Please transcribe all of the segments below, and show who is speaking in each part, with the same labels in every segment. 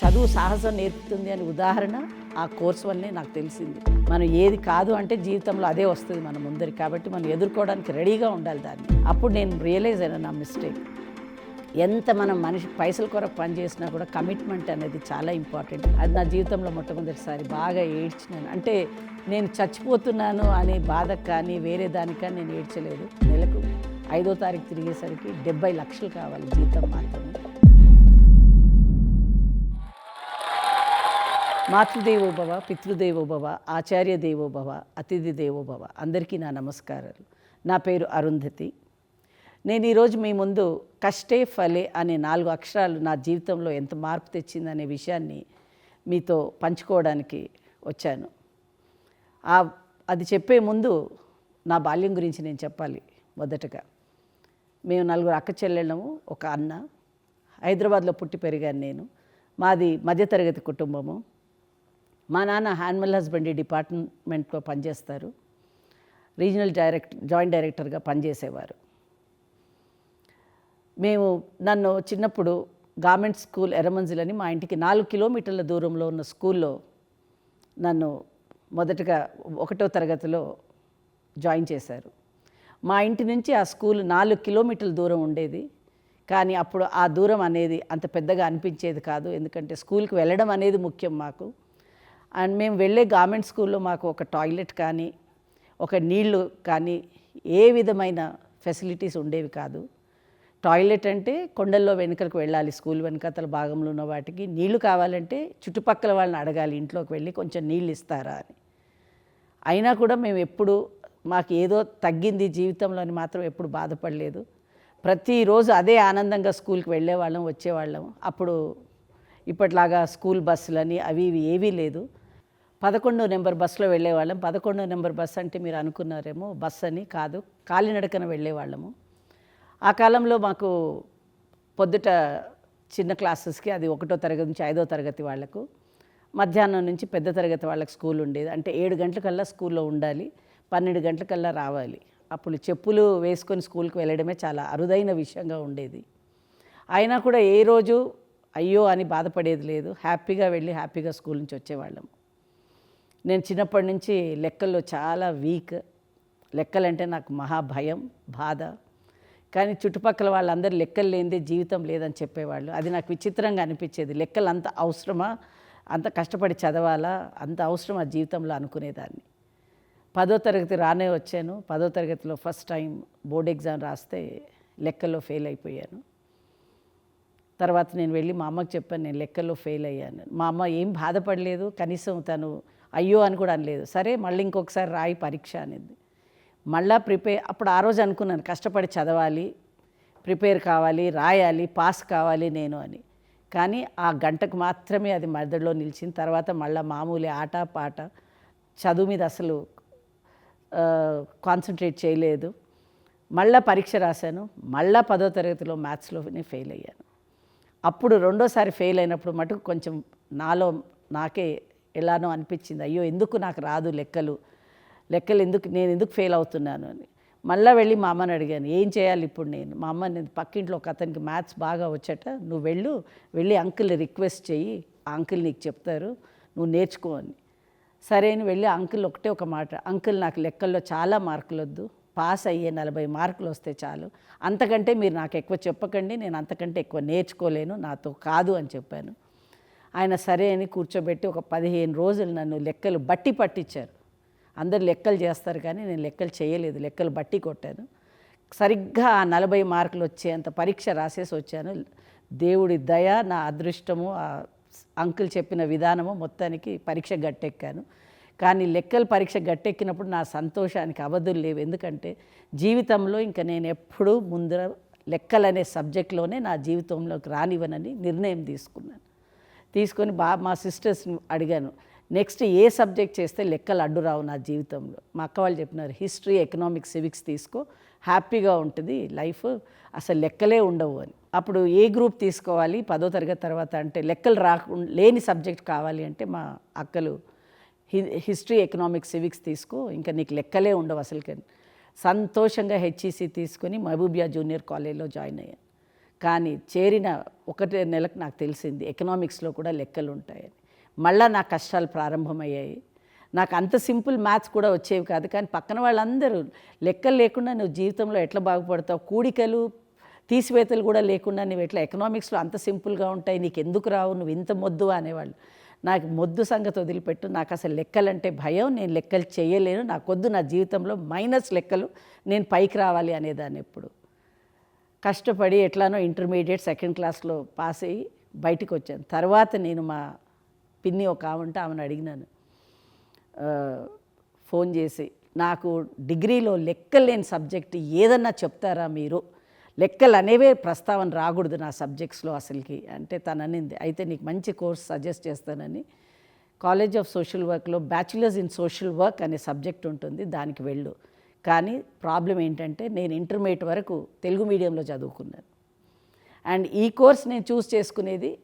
Speaker 1: చదువు సాహసం నేర్పుతుంది అని ఉదాహరణ ఆ కోర్స్ వల్లనే నాకు తెలిసింది. మనం ఏది కాదు అంటే జీవితంలో అదే వస్తుంది మన ముందరికి కాబట్టి మనం ఎదుర్కోవడానికి రెడీగా ఉండాలి దాన్ని. అప్పుడు నేను రియలైజ్ అయినా నా మిస్టేక్ ఎంత మనం మనిషి పైసల కొరకు పని చేసినా కూడా కమిట్మెంట్ అనేది చాలా ఇంపార్టెంట్ అది నా జీవితంలో మొట్టమొదటిసారి బాగా ఏడ్చినాను. అంటే నేను చచ్చిపోతున్నాను అనే బాధ కానీ వేరే దానికని నేను ఏడ్చలేదు. నెలకు ఐదో తారీఖు తిరిగేసరికి డెబ్బై లక్షలు కావాలి జీతం మాత్రమే. మాతృదేవోభవ పితృదేవోభవ ఆచార్య దేవోభవ అతిథి దేవోభవ అందరికీ నా నమస్కారాలు. నా పేరు అరుంధతి. నేను ఈరోజు మీ ముందు కష్టే ఫలే అనే నాలుగు అక్షరాలు నా జీవితంలో ఎంత మార్పు తెచ్చిందనే విషయాన్ని మీతో పంచుకోవడానికి వచ్చాను. ఆ అది చెప్పే ముందు నా బాల్యం గురించి నేను చెప్పాలి మొదటగా. మేము నలుగురు అక్క చెల్లెళ్ళము ఒక అన్న. హైదరాబాద్లో పుట్టి పెరిగాను నేను. మాది మధ్యతరగతి కుటుంబము. మా నాన్న యానిమల్ హస్బెండరీ డిపార్ట్మెంట్లో పనిచేస్తారు. రీజనల్ డైరెక్ట్ జాయింట్ డైరెక్టర్గా పనిచేసేవారు. మేము నన్ను చిన్నప్పుడు గవర్నమెంట్ స్కూల్ ఎర్రమంజిలని మా ఇంటికి నాలుగు కిలోమీటర్ల దూరంలో ఉన్న స్కూల్లో నన్ను మొదటగా ఒకటో తరగతిలో జాయిన్ చేశారు. మా ఇంటి నుంచి ఆ స్కూల్ నాలుగు కిలోమీటర్ల దూరం ఉండేది. కానీ అప్పుడు ఆ దూరం అనేది అంత పెద్దగా అనిపించేది కాదు. ఎందుకంటే స్కూల్కి వెళ్ళడం అనేది ముఖ్యం మాకు. అండ్ మేము వెళ్ళే గవర్నమెంట్ స్కూల్లో మాకు ఒక టాయిలెట్ కానీ ఒక నీళ్ళు కానీ ఏ విధమైన ఫెసిలిటీస్ ఉండేవి కాదు. టాయిలెట్ అంటే కొండల్లో వెనుకలకు వెళ్ళాలి స్కూల్ వెనుకతల భాగంలో ఉన్న వాటికి. నీళ్ళు కావాలంటే చుట్టుపక్కల వాళ్ళని అడగాలి ఇంట్లోకి వెళ్ళి కొంచెం నీళ్ళు ఇస్తారా అని. అయినా కూడా మేము ఎప్పుడు మాకు ఏదో తగ్గింది జీవితంలోని మాత్రం ఎప్పుడు బాధపడలేదు. ప్రతిరోజు అదే ఆనందంగా స్కూల్కి వెళ్ళేవాళ్ళం వచ్చేవాళ్ళం. అప్పుడు ఇప్పట్లాగా స్కూల్ బస్సులని అవి ఇవి ఏవీ లేదు. పదకొండో నెంబర్ బస్సులో వెళ్ళేవాళ్ళం. పదకొండో నెంబర్ బస్ అంటే మీరు అనుకున్నారేమో బస్ అని కాదు కాలినడకన వెళ్ళేవాళ్ళము. ఆ కాలంలో మాకు పొద్దుట చిన్న క్లాసెస్కి అది ఒకటో తరగతి నుంచి ఐదో తరగతి వాళ్ళకు మధ్యాహ్నం నుంచి పెద్ద తరగతి వాళ్ళకి స్కూల్ ఉండేది. అంటే ఏడు గంటలకల్లా స్కూల్లో ఉండాలి పన్నెండు గంటలకల్లా రావాలి. అప్పుడు చెప్పులు వేసుకొని స్కూల్కి వెళ్ళడమే చాలా అరుదైన విషయంగా ఉండేది. అయినా కూడా ఏ రోజు అయ్యో అని బాధపడేది లేదు. హ్యాపీగా వెళ్ళి హ్యాపీగా స్కూల్ నుంచి వచ్చేవాళ్ళము. నేను చిన్నప్పటి నుంచి లెక్కల్లో చాలా వీక్. లెక్కలంటే నాకు మహా భయం బాధ. కానీ చుట్టుపక్కల వాళ్ళందరూ లెక్కలు లేనిదే జీవితం లేదని చెప్పేవాళ్ళు. అది నాకు విచిత్రంగా అనిపించేది. లెక్కలు అంత అవసరమా? అంత కష్టపడి చదవాలా? అంత అవసరం ఆ జీవితంలో అనుకునేదాన్ని? పదో తరగతి రానే వచ్చాను. పదో తరగతిలో ఫస్ట్ టైం బోర్డ్ ఎగ్జామ్ రాస్తే లెక్కల్లో ఫెయిల్ అయిపోయాను. తర్వాత నేను వెళ్ళి మా అమ్మకి చెప్పాను నేను లెక్కల్లో ఫెయిల్ అయ్యాను. మా అమ్మ ఏం బాధపడలేదు. కనీసం తను అయ్యో అని కూడా అనలేదు. సరే మళ్ళీ ఇంకొకసారి రాయి పరీక్ష అనేది. మళ్ళా ప్రిపేర్ అప్పుడు ఆ రోజు అనుకున్నాను కష్టపడి చదవాలి ప్రిపేర్ కావాలి రాయాలి పాస్ కావాలి నేను అని. కానీ ఆ గంటకు మాత్రమే అది మెదడులో నిలిచిన తర్వాత మళ్ళీ మామూలు ఆట పాట చదువు మీద అసలు కాన్సన్ట్రేట్ చేయలేదు. మళ్ళా పరీక్ష రాశాను. మళ్ళా పదో తరగతిలో మ్యాథ్స్లోనే ఫెయిల్ అయ్యాను. అప్పుడు రెండోసారి ఫెయిల్ అయినప్పుడు మటుకు కొంచెం నాలో నాకే ఎలానో అనిపించింది. అయ్యో ఎందుకు నాకు రాదు లెక్కలు? లెక్కలు ఎందుకు? నేను ఎందుకు ఫెయిల్ అవుతున్నాను అని. మళ్ళీ వెళ్ళి మా అమ్మని అడిగాను ఏం చేయాలి ఇప్పుడు నేను? మా అమ్మ నేను పక్కింట్లో ఒక అతనికి మ్యాథ్స్ బాగా వచ్చట నువ్వు వెళ్ళు వెళ్ళి అంకుల్ రిక్వెస్ట్ చెయ్యి ఆ అంకుల్ నీకు చెప్తారు నువ్వు నేర్చుకో అని. సరే అని వెళ్ళి అంకుల్ ఒకటే ఒక మాట అంకుల్ నాకు లెక్కల్లో చాలా మార్కులు వద్దు పాస్ అయ్యే నలభై మార్కులు వస్తే చాలు. అంతకంటే మీరు నాకు ఎక్కువ చెప్పకండి నేను అంతకంటే ఎక్కువ నేర్చుకోలేను నాతో కాదు అని చెప్పాను. ఆయన సరే అని కూర్చోబెట్టి ఒక పదిహేను రోజులు నన్ను లెక్కలు బట్టి పట్టించారు. అందరు లెక్కలు చేస్తారు కానీ నేను లెక్కలు చేయలేదు లెక్కలు బట్టి కొట్టాను. సరిగ్గా ఆ నలభై మార్కులు వచ్చేంత పరీక్ష రాసేసి వచ్చాను. దేవుడి దయ నా అదృష్టము ఆ అంకుల్ చెప్పిన విధానము మొత్తానికి పరీక్ష గట్టెక్కాను. కానీ లెక్కల పరీక్ష గట్టెక్కినప్పుడు నా సంతోషానికి అవధులు లేవు. ఎందుకంటే జీవితంలో ఇంకా నేను ఎప్పుడూ ముందర లెక్కలనే సబ్జెక్ట్లోనే నా జీవితంలోకి రానివ్వనని నిర్ణయం తీసుకున్నాను. తీసుకొని బా మా సిస్టర్స్ని అడిగాను నెక్స్ట్ ఏ సబ్జెక్ట్ చేస్తే లెక్కలు అడ్డు రావు నా జీవితంలో? మా అక్క వాళ్ళు చెప్పినారు హిస్టరీ ఎకనామిక్స్ సివిక్స్ తీసుకో హ్యాపీగా ఉంటుంది లైఫ్ అసలు లెక్కలే ఉండవు అని. అప్పుడు ఏ గ్రూప్ తీసుకోవాలి పదో తరగతి తర్వాత అంటే లెక్కలు రాకు లేని సబ్జెక్ట్ కావాలి అంటే మా అక్కలు హి- హిస్టరీ ఎకనామిక్స్ సివిక్స్ తీసుకో ఇంకా నీకు లెక్కలే ఉండవు అసలుకి సంతోషంగా హెచ్ఈసి తీసుకొని మహబూబియా జూనియర్ కాలేజ్లో జాయిన్ అయ్యాను కానీ చేరిన ఒకటే నెలకు నాకు తెలిసింది ఎకనామిక్స్లో కూడా లెక్కలు ఉంటాయని మళ్ళా నా కష్టాలు ప్రారంభమయ్యాయి. నాకు అంత సింపుల్ మ్యాథ్స్ కూడా వచ్చేవి కాదు కానీ పక్కన వాళ్ళందరూ లెక్కలు లేకుండా నువ్వు జీవితంలో ఎట్లా బాగుపడతావు? కూడికలు తీసివేతలు కూడా లేకుండా నువ్వు ఎట్లా ఎకనామిక్స్లో అంత సింపుల్గా ఉంటాయి? నీకు ఎందుకు రావు? నువ్వు ఇంత మొద్దు అనేవాళ్ళు. నాకు మొద్దు సంగతి వదిలిపెట్టు. నాకు అసలు లెక్కలంటే భయం. నేను లెక్కలు చేయలేను. నాకొద్దు నా జీవితంలో మైనస్ లెక్కలు. నేను పైకి రావాలి అనేదాన్ని ఎప్పుడు. కష్టపడి ఎట్లానో ఇంటర్మీడియట్ సెకండ్ క్లాస్లో పాస్ అయ్యి బయటకు వచ్చాను. తర్వాత నేను మా పిన్ని ఒక ఆమె ఆమెను అడిగినాను. ఫోన్ చేసి నాకు డిగ్రీలో లెక్కలేని సబ్జెక్ట్ ఏదన్నా చెప్తారా మీరు? లెక్కలు అనేవే ప్రస్తావన రాకూడదు నా సబ్జెక్ట్స్లో అసలుకి అంటే తను అనింది. అయితే నీకు మంచి కోర్స్ సజెస్ట్ చేస్తానని కాలేజ్ ఆఫ్ సోషల్ వర్క్లో బ్యాచులర్స్ ఇన్ సోషల్ వర్క్ అనే సబ్జెక్ట్ ఉంటుంది దానికి వెళ్ళు. కానీ ప్రాబ్లం ఏంటంటే నేను ఇంటర్మీడియట్ వరకు తెలుగు మీడియంలో చదువుకున్నాను. అండ్ ఈ కోర్స్ నేను చూస్ చేసుకునేది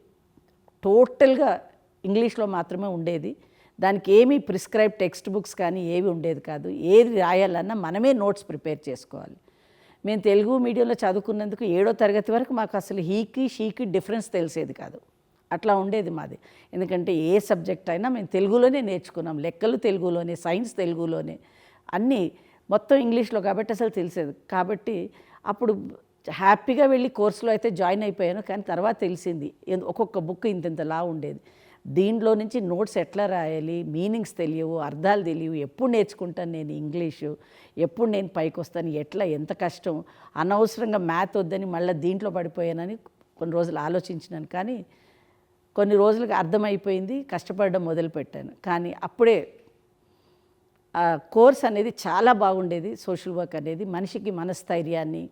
Speaker 1: టోటల్గా ఇంగ్లీష్లో మాత్రమే ఉండేది. దానికి ఏమీ ప్రిస్క్రైబ్ టెక్స్ట్ బుక్స్ కానీ ఏవి ఉండేది కాదు. ఏది రాయాలన్నా మనమే నోట్స్ ప్రిపేర్ చేసుకోవాలి. మేము తెలుగు మీడియంలో చదువుకున్నందుకు ఏడో తరగతి వరకు మాకు అసలు హీకి షీకి డిఫరెన్స్ తెలిసేది కాదు. అట్లా ఉండేది మాది. ఎందుకంటే ఏ సబ్జెక్ట్ అయినా మేము తెలుగులోనే నేర్చుకున్నాం. లెక్కలు తెలుగులోనే సైన్స్ తెలుగులోనే అన్నీ మొత్తం ఇంగ్లీష్లో కాబట్టి అసలు తెలిసేది. కాబట్టి అప్పుడు హ్యాపీగా వెళ్ళి కోర్సులో అయితే జాయిన్ అయిపోయాను కానీ తర్వాత తెలిసింది ఒక్కొక్క బుక్ ఇంతింతలా ఉండేది. దీంట్లో నుంచి నోట్స్ ఎట్లా రాయాలి మీనింగ్స్ తెలియవు అర్థాలు తెలియవు ఎప్పుడు నేర్చుకుంటాను నేను ఇంగ్లీషు ఎప్పుడు నేను పైకి వస్తాను ఎట్లా ఎంత కష్టం అనవసరంగా మ్యాథ్ వద్దని మళ్ళీ దీంట్లో పడిపోయానని కొన్ని రోజులు ఆలోచించినాను. కానీ కొన్ని రోజులకు అర్థమైపోయింది కష్టపడడం మొదలుపెట్టాను. కానీ అప్పుడే ఆ కోర్స్ అనేది చాలా బాగుండేది సోషల్ వర్క్ అనేది మనిషికి మనస్థైర్యాన్ని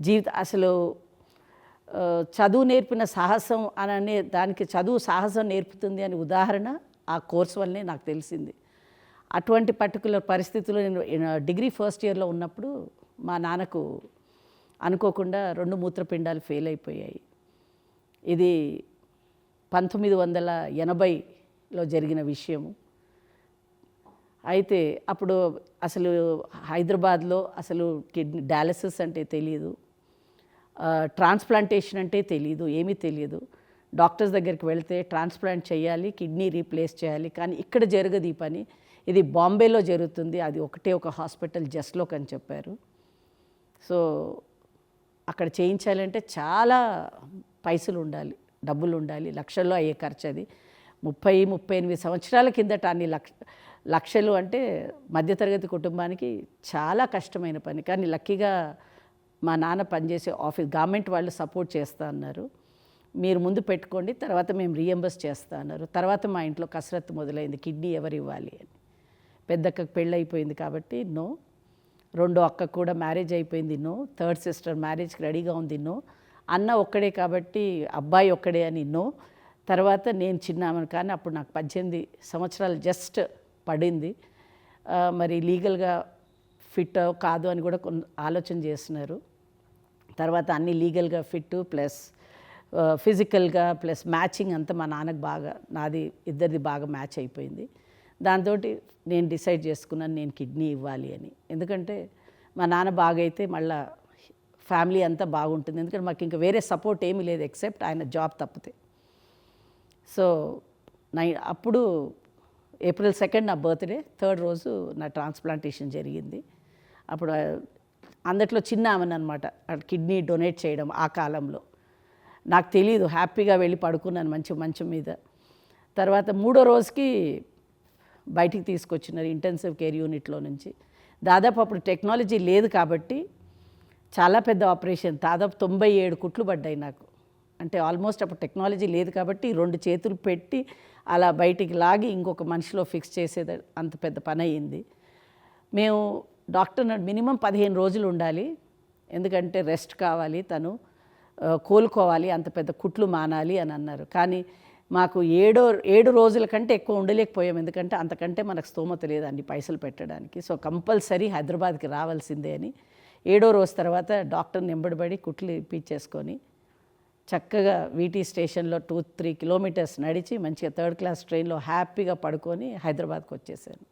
Speaker 1: జీవిత అసలు చదువు నేర్పిన సాహసం అని అనే దానికి చదువు సాహసం నేర్పుతుంది అని ఉదాహరణ ఆ కోర్స్ వల్లనే నాకు తెలిసింది. అటువంటి పర్టికులర్ పరిస్థితుల్లో నేను డిగ్రీ ఫస్ట్ ఇయర్లో ఉన్నప్పుడు మా నాన్నకు అనుకోకుండా రెండు మూత్రపిండాలు ఫెయిల్ అయిపోయాయి. ఇది పంతొమ్మిది వందల ఎనభైలో జరిగిన విషయము. అయితే అప్పుడు అసలు హైదరాబాద్లో అసలు కిడ్నీ డయాలసిస్ అంటే తెలియదు ట్రాన్స్ప్లాంటేషన్ అంటే తెలియదు ఏమీ తెలియదు డాక్టర్స్ దగ్గరికి వెళ్తే ట్రాన్స్ప్లాంట్ చేయాలి కిడ్నీ రీప్లేస్ చేయాలి. కానీ ఇక్కడ జరగదు ఈ పని. ఇది బాంబేలో జరుగుతుంది. అది ఒకటే ఒక హాస్పిటల్ జస్ట్లోకి అని చెప్పారు. సో అక్కడ చేయించాలంటే చాలా పైసలు ఉండాలి డబ్బులు ఉండాలి. లక్షల్లో అయ్యే ఖర్చు అది. ముప్పై ముప్పై ఎనిమిది సంవత్సరాల కిందట అన్ని లక్ష లక్షలు అంటే మధ్యతరగతి కుటుంబానికి చాలా కష్టమైన పని. కానీ లక్కీగా మా నాన్న పనిచేసే ఆఫీస్ గవర్నమెంట్ వాళ్ళు సపోర్ట్ చేస్తా అన్నారు. మీరు ముందు పెట్టుకోండి తర్వాత మేము రీఎంబర్స్ చేస్తా అన్నారు. తర్వాత మా ఇంట్లో కసరత్తు మొదలైంది కిడ్నీ ఎవరు ఇవ్వాలి అని. పెద్దక్కకు పెళ్ళి అయిపోయింది కాబట్టి నో. రెండో అక్క కూడా మ్యారేజ్ అయిపోయింది నో. థర్డ్ సిస్టర్ మ్యారేజ్కి రెడీగా ఉంది నో. అన్న ఒక్కడే కాబట్టి అబ్బాయి ఒక్కడే అని నో. తర్వాత నేను చిన్నామని కానీ అప్పుడు నాకు పద్దెనిమిది సంవత్సరాలు జస్ట్ పడింది. మరి లీగల్గా ఫిట్ కాదు అని కూడా కొన్ని ఆలోచన చేస్తున్నారు. తర్వాత అన్ని లీగల్గా ఫిట్ ప్లస్ ఫిజికల్గా ప్లస్ మ్యాచింగ్ అంతా మా నాన్నకు బాగా నాది ఇద్దరిది బాగా మ్యాచ్ అయిపోయింది. దాంతో నేను డిసైడ్ చేసుకున్నాను నేను కిడ్నీ ఇవ్వాలి అని. ఎందుకంటే మా నాన్న బాగైతే మళ్ళా ఫ్యామిలీ అంతా బాగుంటుంది. ఎందుకంటే మాకు ఇంకా వేరే సపోర్ట్ ఏమీ లేదు ఎక్సెప్ట్ ఆయన జాబ్ తప్పితే. సో నై అప్పుడు ఏప్రిల్ సెకండ్ నా బర్త్డే థర్డ్ రోజు నా ట్రాన్స్ప్లాంటేషన్ జరిగింది. అప్పుడు అందట్లో చిన్న ఆమెను అనమాట కిడ్నీ డొనేట్ చేయడం ఆ కాలంలో. నాకు తెలియదు హ్యాపీగా వెళ్ళి పడుకున్నాను మంచి మంచం మీద. తర్వాత మూడో రోజుకి బయటికి తీసుకొచ్చినారు ఇంటెన్సివ్ కేర్ యూనిట్లో నుంచి. దాదాపు అప్పుడు టెక్నాలజీ లేదు కాబట్టి చాలా పెద్ద ఆపరేషన్ దాదాపు తొంభై ఏడు కుట్లు పడ్డాయి నాకు. అంటే ఆల్మోస్ట్ అప్పుడు టెక్నాలజీ లేదు కాబట్టి రెండు చేతులు పెట్టి అలా బయటికి లాగి ఇంకొక మనిషిలో ఫిక్స్ చేసేది అంత పెద్ద పని అయ్యింది. మేము డాక్టర్ మినిమం పదిహేను రోజులు ఉండాలి. ఎందుకంటే రెస్ట్ కావాలి తను. కోలుకోవాలి అంత పెద్ద కుట్లు మానాలి అని అన్నారు. కానీ మాకు ఏడో ఏడు రోజుల కంటే ఎక్కువ ఉండలేకపోయాం. ఎందుకంటే అంతకంటే మనకు స్తోమత లేదండి పైసలు పెట్టడానికి. సో కంపల్సరీ హైదరాబాద్కి రావాల్సిందే అని. ఏడో రోజు తర్వాత డాక్టర్ని ఎంబడిబడి కుట్లు ఇప్పించేసుకొని చక్కగా వీటీ స్టేషన్లో టూ త్రీ కిలోమీటర్స్ నడిచి మంచిగా థర్డ్ క్లాస్ ట్రైన్లో హ్యాపీగా పడుకొని హైదరాబాద్కి వచ్చేసాను.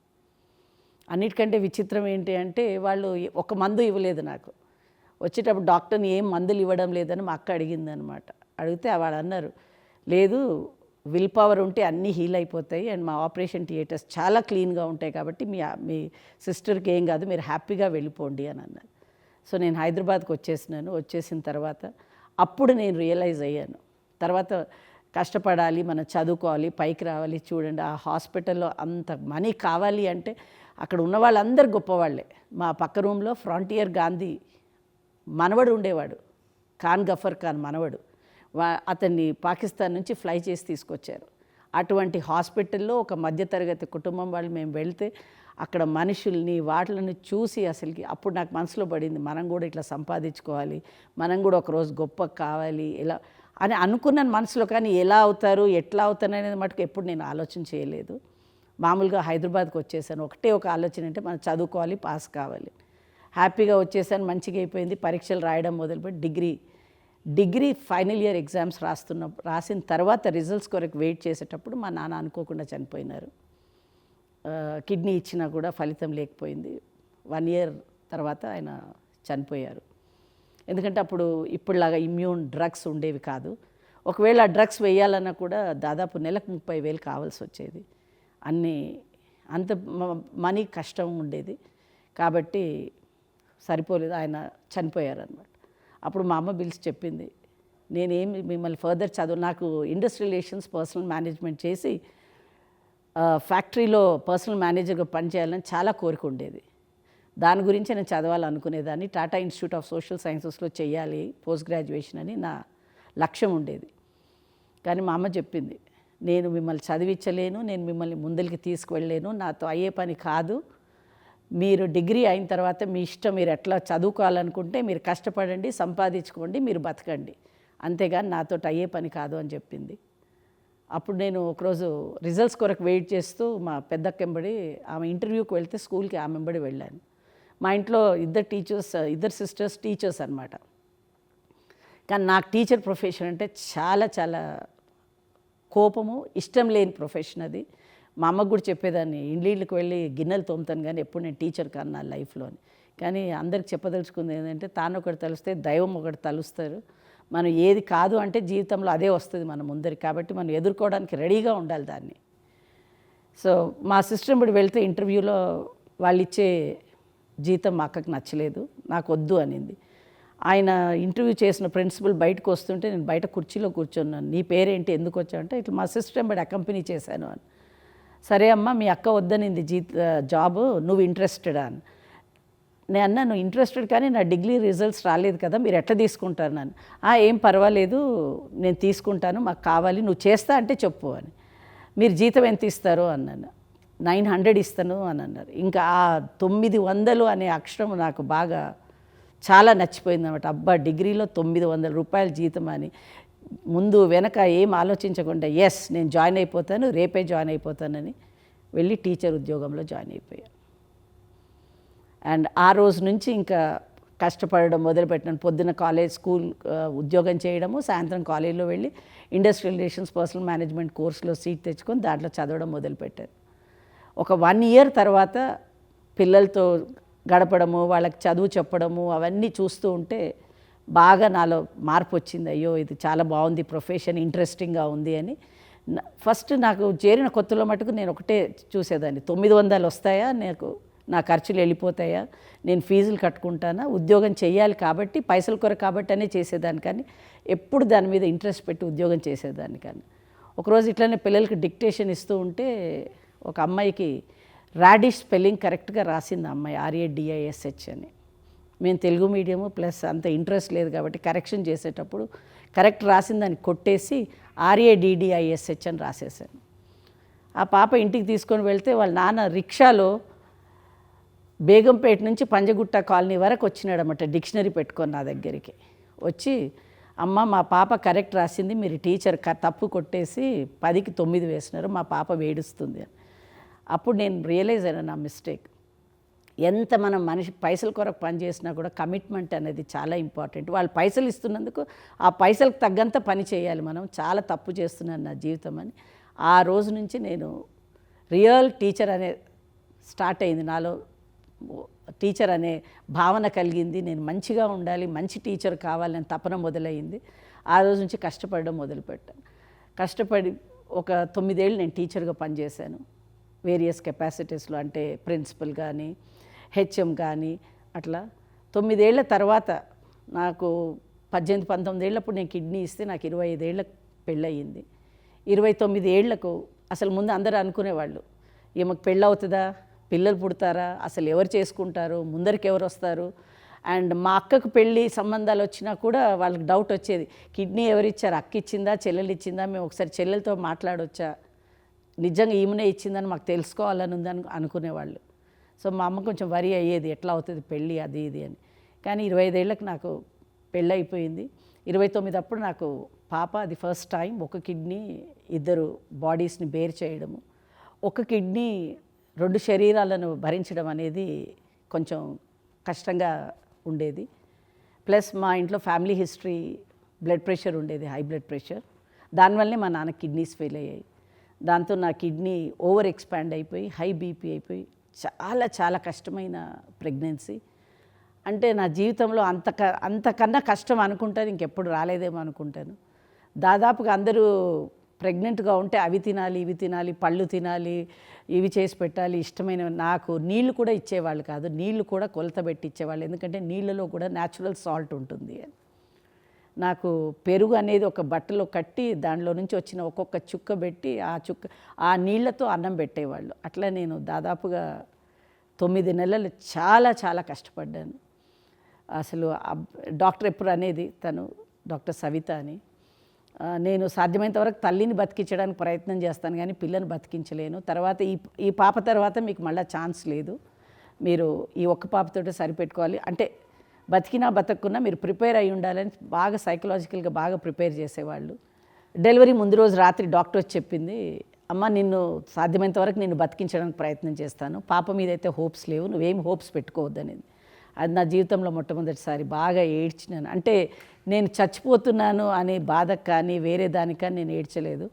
Speaker 1: అన్నిటికంటే విచిత్రం ఏంటి అంటే వాళ్ళు ఒక మందు ఇవ్వలేదు నాకు. వచ్చేటప్పుడు డాక్టర్ని ఏం మందులు ఇవ్వడం లేదని మా అక్క అడిగింది అనమాట అడిగితే వాళ్ళు అన్నారు లేదు విల్ పవర్ ఉంటే అన్నీ హీల్ అయిపోతాయి అండ్ మా ఆపరేషన్ థియేటర్స్ చాలా క్లీన్గా ఉంటాయి కాబట్టి మీ మీ సిస్టర్కి ఏం కాదు మీరు హ్యాపీగా వెళ్ళిపోండి అని అన్నారు. సో నేను హైదరాబాద్కి వచ్చేసినాను. వచ్చేసిన తర్వాత అప్పుడు నేను రియలైజ్ అయ్యాను. తర్వాత కష్టపడాలి మనం చదువుకోవాలి పైకి రావాలి చూడండి ఆ హాస్పిటల్లో అంత మనీ కావాలి అంటే అక్కడ ఉన్న వాళ్ళందరూ గొప్పవాళ్ళే. మా పక్క రూమ్లో ఫ్రాంటియర్ గాంధీ మనవడు ఉండేవాడు. ఖాన్ గఫర్ ఖాన్ మనవడు. వా అతన్ని పాకిస్తాన్ నుంచి ఫ్లై చేసి తీసుకొచ్చారు. అటువంటి హాస్పిటల్లో ఒక మధ్యతరగతి కుటుంబం వాళ్ళు మేము వెళ్తే అక్కడ మనుషుల్ని వాటిని చూసి అసలుకి అప్పుడు నాకు మనసులో పడింది మనం కూడా ఇట్లా సంపాదించుకోవాలి మనం కూడా ఒకరోజు గొప్ప కావాలి ఇలా అని అనుకున్నాను మనసులో. కానీ ఎలా అవుతారు ఎట్లా అవుతారు అనేది మటుకు ఎప్పుడు నేను ఆలోచన చేయలేదు. మామూలుగా హైదరాబాద్కి వచ్చేసాను. ఒకటే ఒక ఆలోచన అంటే మనం చదువుకోవాలి పాస్ కావాలి. హ్యాపీగా వచ్చేసాను మంచిగా అయిపోయింది పరీక్షలు రాయడం మొదలుపెట్టి degree degree final year exams రాస్తున్న రాసిన తర్వాత రిజల్ట్స్ కొరకు వెయిట్ చేసేటప్పుడు మా నాన్న అనుకోకుండా చనిపోయినారు. కిడ్నీ ఇచ్చినా కూడా ఫలితం లేకపోయింది. వన్ ఇయర్ తర్వాత ఆయన చనిపోయారు. ఎందుకంటే అప్పుడు ఇప్పుడులాగా ఇమ్యూన్ డ్రగ్స్ ఉండేవి కాదు. ఒకవేళ ఆ డ్రగ్స్ వేయాలన్నా కూడా దాదాపు నెలకు ముప్పై వేలు కావాల్సి వచ్చేది. అన్నీ అంత మనీ కష్టం ఉండేది. కాబట్టి సరిపోలేదు ఆయన చనిపోయారనమాట అప్పుడు మా అమ్మ పిలిచి చెప్పింది నేనేమి మిమ్మల్ని ఫర్దర్ చదువు నాకు ఇండస్ట్రియల్ రిలేషన్స్ పర్సనల్ మేనేజ్మెంట్ చేసి ఫ్యాక్టరీలో పర్సనల్ మేనేజర్గా పనిచేయాలని చాలా కోరిక ఉండేది. దాని గురించి నేను చదవాలనుకునేదాన్ని. టాటా ఇన్స్టిట్యూట్ ఆఫ్ సోషల్ సైన్సెస్లో చేయాలి పోస్ట్ గ్రాడ్యుయేషన్ అని నా లక్ష్యం ఉండేది. కానీ మా అమ్మ చెప్పింది నేను మిమ్మల్ని చదివించలేను నేను మిమ్మల్ని ముందరికి తీసుకువెళ్ళలేను నాతో అయ్యే పని కాదు. మీరు డిగ్రీ అయిన తర్వాత మీ ఇష్టం మీరు ఎట్లా చదువుకోవాలనుకుంటే మీరు కష్టపడండి సంపాదించుకోండి మీరు బతకండి. అంతేగాని నాతో అయ్యే పని కాదు అని చెప్పింది. అప్పుడు నేను ఒకరోజు రిజల్ట్స్ కొరకు వెయిట్ చేస్తూ మా పెద్దక్కెంబడి ఆమె ఇంటర్వ్యూకి వెళ్తే స్కూల్కి ఆమె వెంబడి వెళ్ళాను. మా ఇంట్లో ఇద్దరు టీచర్స్ ఇద్దరు సిస్టర్స్ టీచర్స్ అనమాట కానీ నాకు టీచర్ ప్రొఫెషన్ అంటే చాలా చాలా కోపము ఇష్టం లేని ప్రొఫెషన్ అది. మా అమ్మకు కూడా చెప్పేదాన్ని ఇండ్లీళ్ళకి వెళ్ళి గిన్నెలు తోముతాను కానీ ఎప్పుడు నేను టీచర్ కాను నా లైఫ్లోని. కానీ అందరికి చెప్పదలుచుకుంది ఏంటంటే తాను ఒకటి తలుస్తే దైవం ఒకటి తలుస్తారు. మనం ఏది కాదు అంటే జీవితంలో అదే వస్తుంది మన ముందరికి. కాబట్టి మనం ఎదుర్కోవడానికి రెడీగా ఉండాలి దాన్ని. సో మా సిస్టర్ ఇప్పుడు వెళ్తే ఇంటర్వ్యూలో వాళ్ళు ఇచ్చే జీతం మా అక్కకి నచ్చలేదు. నాకు వద్దు అనింది. ఆయన ఇంటర్వ్యూ చేసిన ప్రిన్సిపల్ బయటకు వస్తుంటే నేను బయట కుర్చీలో కూర్చున్నాను. నీ పేరేంటి? ఎందుకు వచ్చావంటే ఇట్లా మా సిస్టర్ ఎంబడి అకంపెనీ చేశాను అని. సరే అమ్మా మీ అక్క వద్దనింది జీత జాబ్ నువ్వు ఇంట్రెస్టెడ్ అని. నేను అన్నాను ఇంట్రెస్టెడ్ కానీ నా డిగ్రీ రిజల్ట్స్ రాలేదు కదా మీరు ఎట్లా తీసుకుంటారు నన్ను? ఏం పర్వాలేదు నేను తీసుకుంటాను మాకు కావాలి నువ్వు చేస్తా అంటే చెప్పు అని. మీరు జీతం ఎంత ఇస్తారు? అన్నాను. నైన్ హండ్రెడ్ ఇస్తాను అని అన్నారు. ఇంకా ఆ తొమ్మిది వందలు అనే అక్షరం నాకు బాగా చాలా నచ్చిపోయింది అనమాట అబ్బా డిగ్రీలో తొమ్మిది వందల రూపాయల జీతం అని. ముందు వెనక ఏం ఆలోచించకుండా ఎస్ నేను జాయిన్ అయిపోతాను రేపే జాయిన్ అయిపోతానని వెళ్ళి టీచర్ ఉద్యోగంలో జాయిన్ అయిపోయాను అండ్ ఆ రోజు నుంచి ఇంకా కష్టపడడం మొదలుపెట్టాను. పొద్దున కాలేజ్ స్కూల్ ఉద్యోగం చేయడము సాయంత్రం కాలేజీలో వెళ్ళి ఇండస్ట్రియల్ రిలేషన్స్ పర్సనల్ మేనేజ్మెంట్ కోర్సులో సీట్ తెచ్చుకొని దాంట్లో చదవడం మొదలుపెట్టాను. ఒక వన్ ఇయర్ తర్వాత పిల్లలతో గడపడము వాళ్ళకి చదువు చెప్పడము అవన్నీ చూస్తూ ఉంటే బాగా నాలో మార్పు వచ్చింది. అయ్యో ఇది చాలా బాగుంది ప్రొఫెషన్ ఇంట్రెస్టింగ్గా ఉంది అని. ఫస్ట్ నాకు చేరిన కొత్తలో మటుకు నేను ఒకటే చూసేదాన్ని. తొమ్మిది వందలు వస్తాయా? నాకు నా ఖర్చులు వెళ్ళిపోతాయా? నేను ఫీజులు కట్టుకుంటానా? ఉద్యోగం చేయాలి కాబట్టి పైసల కొర కాబట్టి అనే చేసేదాన్ని కానీ ఎప్పుడు దాని మీద ఇంట్రెస్ట్ పెట్టి ఉద్యోగం చేసేదాన్ని కానీ. ఒకరోజు ఇట్లానే పిల్లలకి డిక్టేషన్ ఇస్తూ ఉంటే ఒక అమ్మాయికి రాడిష్ స్పెల్లింగ్ కరెక్ట్గా రాసింది అమ్మాయి R A D I S H అని. మేము తెలుగు మీడియము ప్లస్ అంత ఇంట్రెస్ట్ లేదు కాబట్టి కరెక్షన్ చేసేటప్పుడు కరెక్ట్ రాసిందని కొట్టేసి ఆర్ఏడిడిఐఎస్హెచ్ అని రాసేసాను ఆ పాప ఇంటికి తీసుకొని వెళ్తే వాళ్ళ నాన్న రిక్షాలో బేగంపేట నుంచి పంజగుట్ట కాలనీ వరకు వచ్చినాడనమాట డిక్షనరీ పెట్టుకొని నా దగ్గరికి. వచ్చి అమ్మ మా పాప కరెక్ట్ రాసింది మీరు టీచర్ క- తప్పు కొట్టేసి పదికి తొమ్మిది వేసినారు మా పాప వేడుస్తుంది అని. అప్పుడు నేను రియలైజ్ అయినా నా మిస్టేక్ ఎంత మనం మనిషి పైసల కొరకు పని చేసినా కూడా కమిట్మెంట్ అనేది చాలా ఇంపార్టెంట్ వాళ్ళు పైసలు ఇస్తున్నందుకు ఆ పైసలకు తగ్గంత పని చేయాలి మనం చాలా తప్పు చేస్తున్నాను నా జీవితం అని. ఆ రోజు నుంచి నేను రియల్ టీచర్ అనే స్టార్ట్ అయింది నాలో. టీచర్ అనే భావన కలిగింది. నేను మంచిగా ఉండాలి మంచి టీచర్ కావాలని తపన మొదలైంది. ఆ రోజు నుంచి కష్టపడడం మొదలుపెట్టాను కష్టపడి ఒక తొమ్మిదేళ్ళు నేను టీచర్గా పనిచేశాను. వేరియస్ కెపాసిటీస్లో అంటే ప్రిన్సిపల్ కానీ హెచ్ఎం కానీ అట్లా. తొమ్మిదేళ్ళ తర్వాత నాకు పద్దెనిమిది పంతొమ్మిది ఏళ్ళప్పుడు నేను కిడ్నీ ఇస్తే నాకు ఇరవై ఐదేళ్ళకు పెళ్ళయింది. ఇరవై తొమ్మిది ఏళ్ళకు అసలు ముందు అందరూ అనుకునేవాళ్ళు ఈమెకు పెళ్ళవుతుందా? పిల్లలు పుడతారా? అసలు ఎవరు చేసుకుంటారు? ముందరికి ఎవరు వస్తారు? అండ్ మా అక్కకు పెళ్ళి సంబంధాలు వచ్చినా కూడా వాళ్ళకి డౌట్ వచ్చేది. కిడ్నీ ఎవరు ఇచ్చారు? అక్క ఇచ్చిందా? చెల్లెలు ఇచ్చిందా? మేము ఒకసారి చెల్లెలతో మాట్లాడొచ్చా? నిజంగా ఈమెనే ఇచ్చిందని మాకు తెలుసుకోవాలని ఉందని అనుకునేవాళ్ళు. సో మా అమ్మ కొంచెం వరి అయ్యేది. ఎట్లా అవుతుంది పెళ్ళి? అది ఇది అని. కానీ ఇరవై ఐదేళ్ళకి నాకు పెళ్ళి అయిపోయింది. ఇరవై తొమ్మిది అప్పుడు నాకు పాప అది ఫస్ట్ టైం ఒక కిడ్నీ ఇద్దరు బాడీస్ని బేర్ చేయడము. ఒక కిడ్నీ రెండు శరీరాలను భరించడం అనేది కొంచెం కష్టంగా ఉండేది. ప్లస్ మా ఇంట్లో ఫ్యామిలీ హిస్టరీ బ్లడ్ ప్రెషర్ ఉండేది హై బ్లడ్ ప్రెషర్. దానివల్లనే మా నాన్న కిడ్నీస్ ఫెయిల్ అయ్యాయి. దాంతో నా కిడ్నీ ఓవర్ ఎక్స్పాండ్ అయిపోయి హై బీపీ అయిపోయి చాలా చాలా కష్టమైన ప్రెగ్నెన్సీ. అంటే నా జీవితంలో అంత అంతకన్నా కష్టం అనుకుంటాను ఇంకెప్పుడు రాలేదేమో అనుకుంటాను. దాదాపుగా అందరూ ప్రెగ్నెంట్గా ఉంటే అవి తినాలి ఇవి తినాలి పళ్ళు తినాలి ఇవి చేసి పెట్టాలి ఇష్టమైన నాకు నీళ్ళు కూడా ఇచ్చేవాళ్ళు కాదు నీళ్ళు కూడా కొలత పెట్టి ఇచ్చేవాళ్ళు ఎందుకంటే నీళ్ళలో కూడా న్యాచురల్ సాల్ట్ ఉంటుంది అని. నాకు పెరుగు అనేది ఒక బట్టలో కట్టి దానిలో నుంచి వచ్చిన ఒక్కొక్క చుక్క పెట్టి ఆ చుక్క ఆ నీళ్ళతో అన్నం పెట్టేవాళ్ళు. అట్లా నేను దాదాపుగా తొమ్మిది నెలలు చాలా చాలా కష్టపడ్డాను. అసలు డాక్టర్ ఎప్పుడు అనేది తను డాక్టర్ సవిత అని. నేను సాధ్యమైనంత వరకు తల్లిని బతికించడానికి ప్రయత్నం చేస్తాను కానీ పిల్లని బతికించలేను. తర్వాత ఈ ఈ పాప తర్వాత మీకు మళ్ళీ ఛాన్స్ లేదు. మీరు ఈ ఒక్క పాపతో సరిపెట్టుకోవాలి. అంటే బతికినా బతకున్నా మీరు ప్రిపేర్ అయి ఉండాలని బాగా సైకలాజికల్గా బాగా ప్రిపేర్ చేసేవాళ్ళు. డెలివరీ ముందు రోజు రాత్రి డాక్టర్ వచ్చి చెప్పింది అమ్మ నిన్ను సాధ్యమైనంత వరకు నిన్ను బతికించడానికి ప్రయత్నం చేస్తాను. పాప మీద అయితే హోప్స్ లేవు. నువ్వేం హోప్స్ పెట్టుకోవద్దనేది. అది నా జీవితంలో మొట్టమొదటిసారి బాగా ఏడ్చినాను. అంటే నేను చచ్చిపోతున్నాను అనే బాధకు కానీ వేరే దానికి కానీ నేను ఏడ్చలేదు.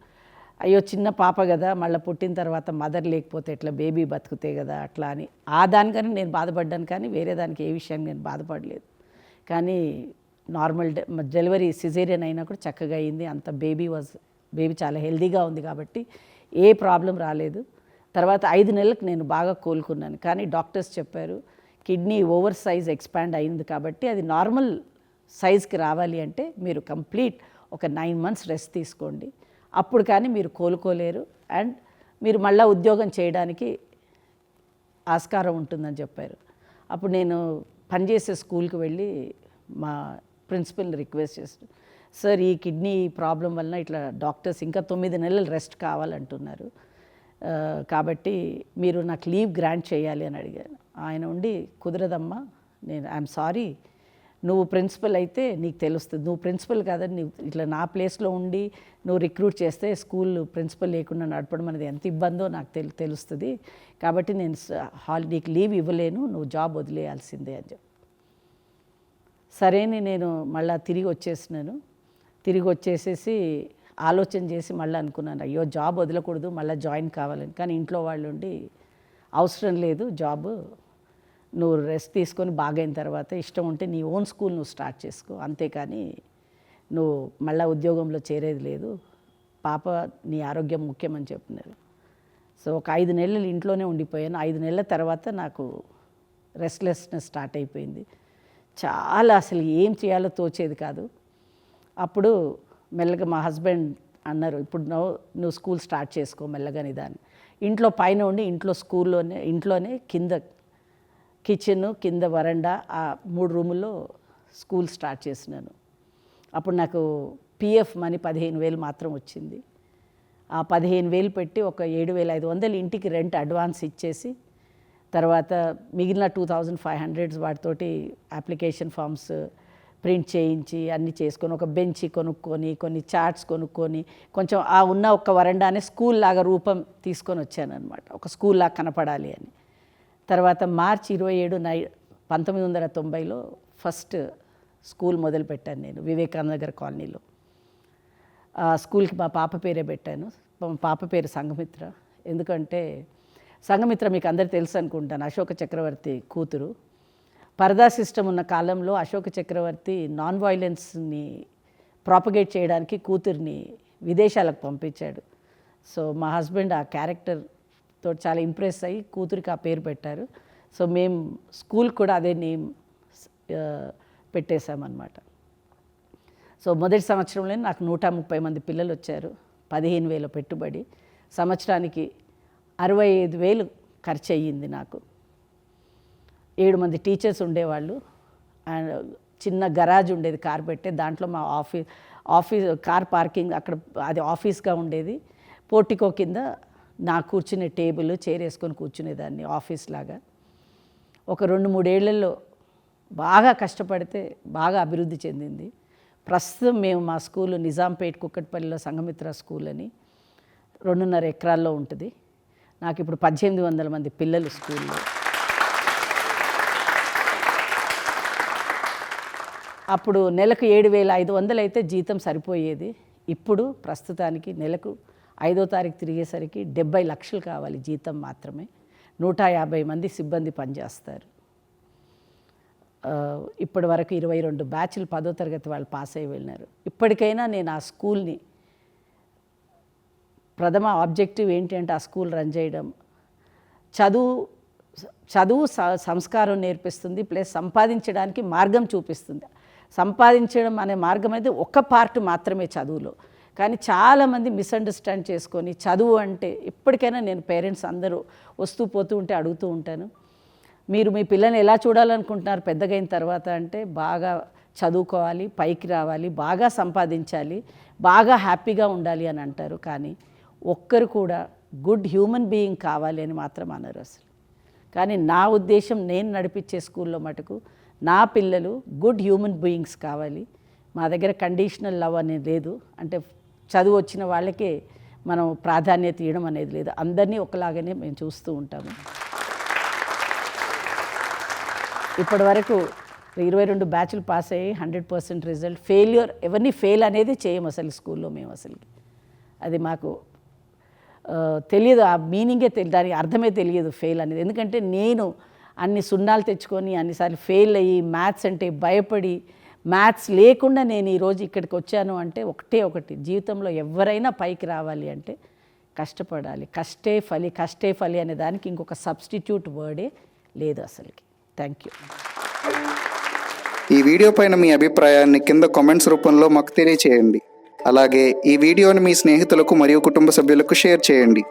Speaker 1: అయ్యో చిన్న పాప కదా మళ్ళీ పుట్టిన తర్వాత మదర్ లేకపోతే ఎట్లా బేబీ బతుకుతే కదా అట్లా అని. ఆ దానికని నేను బాధపడ్డాను కానీ వేరే దానికి ఏ విషయానికి నేను బాధపడలేదు. కానీ నార్మల్ డె- డెలివరీ సిజేరియన్ అయినా కూడా చక్కగా అయింది. అంత బేబీ వాజ్ బేబీ చాలా హెల్దీగా ఉంది కాబట్టి ఏ ప్రాబ్లం రాలేదు. తర్వాత ఐదు నెలలకు నేను బాగా కోలుకున్నాను. కానీ డాక్టర్స్ చెప్పారు కిడ్నీ ఓవర్ సైజ్ ఎక్స్పాండ్ అయింది కాబట్టి అది నార్మల్ సైజ్కి రావాలి అంటే మీరు కంప్లీట్ ఒక నైన్ మంత్స్ రెస్ట్ తీసుకోండి. అప్పుడు కానీ మీరు కోలుకోలేరు. అండ్ మీరు మళ్ళీ ఉద్యోగం చేయడానికి ఆస్కారం ఉంటుందని చెప్పారు. అప్పుడు నేను పనిచేసే స్కూల్కి వెళ్ళి మా ప్రిన్సిపల్ని రిక్వెస్ట్ చేస్తాను సార్ ఈ కిడ్నీ ప్రాబ్లం వలన ఇట్లా డాక్టర్స్ ఇంకా తొమ్మిది నెలలు రెస్ట్ కావాలంటున్నారు. కాబట్టి మీరు నాకు లీవ్ గ్రాంట్ చేయాలి అని అడిగాను. ఆయన ఉండి కుదరదమ్మా నేను ఐఎమ్ సారీ నువ్వు ప్రిన్సిపల్ అయితే నీకు తెలుస్తుంది. నువ్వు ప్రిన్సిపల్ కాదని నీవు ఇట్లా నా ప్లేస్లో ఉండి నువ్వు రిక్రూట్ చేస్తే స్కూల్ ప్రిన్సిపల్ లేకుండా నడపడం అనేది ఎంత ఇబ్బందో నాకు తెలు తెలుస్తుంది. కాబట్టి నేను హాల్ నీకు లీవ్ ఇవ్వలేను నువ్వు జాబ్ వదిలేయాల్సిందే అని చెప్పి. సరే అని నేను మళ్ళీ తిరిగి వచ్చేసినాను. తిరిగి వచ్చేసేసి ఆలోచన చేసి మళ్ళీ అనుకున్నాను అయ్యో జాబ్ వదలకూడదు మళ్ళీ జాయిన్ కావాలని. కానీ ఇంట్లో వాళ్ళు ఉండి అవసరం లేదు జాబ్ నువ్వు రెస్ట్ తీసుకొని బాగైన తర్వాత ఇష్టం ఉంటే నీ ఓన్ స్కూల్ నువ్వు స్టార్ట్ చేసుకో. అంతేకాని నువ్వు మళ్ళీ ఉద్యోగంలో చేరేది లేదు. పాప నీ ఆరోగ్యం ముఖ్యమని చెప్పినారు సో ఒక ఐదు నెలలు ఇంట్లోనే ఉండిపోయాను. ఐదు నెలల తర్వాత నాకు రెస్ట్లెస్నెస్ స్టార్ట్ అయిపోయింది. చాలా అసలు ఏం చేయాలో తోచేది కాదు. అప్పుడు మెల్లగా మా హస్బెండ్ అన్నారు ఇప్పుడు నువ్వు నువ్వు స్కూల్ స్టార్ట్ చేసుకో మెల్లగా నిదాన్ని ఇంట్లో పైన ఉండి ఇంట్లో స్కూల్లోనే ఇంట్లోనే కింద కిచెన్ కింద వరండా ఆ మూడు రూముల్లో స్కూల్ స్టార్ట్ చేసినాను. అప్పుడు నాకు పిఎఫ్ మనీ పదిహేను వేలు మాత్రం వచ్చింది. ఆ పదిహేను వేలు పెట్టి ఒక ఏడు వేల ఐదు వందలు ఇంటికి రెంట్ అడ్వాన్స్ ఇచ్చేసి తర్వాత మిగిలిన టూ థౌజండ్ ఫైవ్ హండ్రెడ్స్ వాటితోటి అప్లికేషన్ ఫామ్స్ ప్రింట్ చేయించి అన్నీ చేసుకొని ఒక బెంచ్ కొనుక్కొని కొన్ని చార్ట్స్ కొనుక్కొని కొంచెం ఆ ఉన్న ఒక వరండానే స్కూల్ లాగా రూపం తీసుకొని వచ్చాను అనమాట ఒక స్కూల్ లాగా కనపడాలి అని. తర్వాత మార్చి ఇరవై ఏడు నై పంతొమ్మిది వందల తొంభైలో ఫస్ట్ స్కూల్ మొదలుపెట్టాను నేను వివేకానంద కాలనీలో. ఆ స్కూల్కి మా పాప పేరే పెట్టాను మా పాప పేరు సంఘమిత్ర. ఎందుకంటే సంఘమిత్ర మీకు అందరు తెలుసు అనుకుంటాను అశోక చక్రవర్తి కూతురు. పరదా సిస్టమ్ ఉన్న కాలంలో అశోక చక్రవర్తి నాన్ వైలెన్స్ని ప్రాపగేట్ చేయడానికి కూతుర్ని విదేశాలకు పంపించాడు. సో మా హస్బెండ్ ఆ క్యారెక్టర్ తోటి చాలా ఇంప్రెస్ అయ్యి కూతురికి ఆ పేరు పెట్టారు. సో మేము స్కూల్ కూడా అదే నేమ్ పెట్టేశామన్నమాట. సో మొదటి సంవత్సరంలో నాకు నూట ముప్పై మంది పిల్లలు వచ్చారు. పదిహేను వేల పెట్టుబడి. సంవత్సరానికి అరవై ఐదు వేలు ఖర్చు అయ్యింది నాకు. ఏడు మంది టీచర్స్ ఉండేవాళ్ళు. అండ్ చిన్న గరాజ్ ఉండేది కార్ పెట్టే. దాంట్లో మా ఆఫీస్ ఆఫీస్ కార్ పార్కింగ్ అక్కడ అది ఆఫీస్గా ఉండేది. పోర్టికో కింద నా కూర్చునే టేబుల్ చైర్ వేసుకొని కూర్చునేదాన్ని ఆఫీస్ లాగా. ఒక రెండు మూడేళ్ళలో బాగా కష్టపడితే బాగా అభివృద్ధి చెందింది. ప్రస్తుతం మేము మా స్కూలు నిజాంపేట్ కుక్కట్పల్లిలో సంఘమిత్ర స్కూల్ అని రెండున్నర ఎకరాల్లో ఉంటుంది. నాకు ఇప్పుడు పద్దెనిమిది వందల మంది పిల్లలు స్కూల్లో. అప్పుడు నెలకు ఏడు వేల ఐదు వందలు అయితే జీతం సరిపోయేది. ఇప్పుడు ప్రస్తుతానికి నెలకు ఐదో తారీఖు తిరిగేసరికి డెబ్బై లక్షలు కావాలి జీతం మాత్రమే. నూట యాభై మంది సిబ్బంది పనిచేస్తారు. ఇప్పటి వరకు ఇరవై రెండు బ్యాచ్లు పదో తరగతి వాళ్ళు పాస్ అయ్యి వెళ్ళినారు. ఇప్పటికైనా నేను ఆ స్కూల్ని ప్రథమ ఆబ్జెక్టివ్ ఏంటి అంటే ఆ స్కూల్ రన్ చేయడం. చదువు చదువు స- సంస్కారం నేర్పిస్తుంది ప్లస్ సంపాదించడానికి మార్గం చూపిస్తుంది. సంపాదించడం అనే మార్గం అయితే ఒక పార్ట్ మాత్రమే చదువులో. కానీ చాలామంది మిస్అండర్స్టాండ్ చేసుకొని చదువు అంటే ఇప్పటికైనా నేను పేరెంట్స్ అందరూ వస్తూ పోతూ ఉంటే అడుగుతూ ఉంటాను. మీరు మీ పిల్లల్ని ఎలా చూడాలనుకుంటున్నారు పెద్దగైన తర్వాత అంటే బాగా చదువుకోవాలి పైకి రావాలి బాగా సంపాదించాలి బాగా హ్యాపీగా ఉండాలి అని అంటారు. కానీ ఒక్కరు కూడా గుడ్ హ్యూమన్ బీయింగ్ కావాలి అని మాత్రం అనరు అసలు. కానీ నా ఉద్దేశం నేను నడిపించే స్కూల్లో మటుకు నా పిల్లలు గుడ్ హ్యూమన్ బీయింగ్స్ కావాలి. మా దగ్గర కండిషనల్ లవ్ అనేది లేదు. అంటే చదువు వచ్చిన వాళ్ళకే మనం ప్రాధాన్యత ఇవ్వడం అనేది లేదు. అందరినీ ఒకలాగానే మేము చూస్తూ ఉంటాము. ఇప్పటి వరకు ఇరవై రెండు బ్యాచ్లు పాస్ అయ్యి హండ్రెడ్ పర్సెంట్ రిజల్ట్ ఫెయిల్యూర్ ఎవరిని ఫెయిల్ అనేది చేయము అసలు స్కూల్లో మేము అసలు. అది మాకు తెలియదు. ఆ మీనింగే తెలియదు దానికి అర్థమే తెలియదు ఫెయిల్ అనేది. ఎందుకంటే నేను అన్ని సున్నాలు తెచ్చుకొని అన్నిసార్లు ఫెయిల్ అయ్యి మ్యాథ్స్ అంటే భయపడి మ్యాథ్స్ లేకుండా నేను ఈరోజు ఇక్కడికి వచ్చాను అంటే ఒకటే ఒకటి. జీవితంలో ఎవరైనా పైకి రావాలి అంటే కష్టపడాలి. కష్టే ఫలి కష్టే ఫలి అనే దానికి ఇంకొక సబ్స్టిట్యూట్ వర్డే లేదు అసలుకి. థ్యాంక్ యూ
Speaker 2: ఈ వీడియో పైన మీ అభిప్రాయాన్ని కింద కామెంట్స్ రూపంలో మాకు తెలియచేయండి. అలాగే ఈ వీడియోని మీ స్నేహితులకు మరియు కుటుంబ సభ్యులకు షేర్ చేయండి.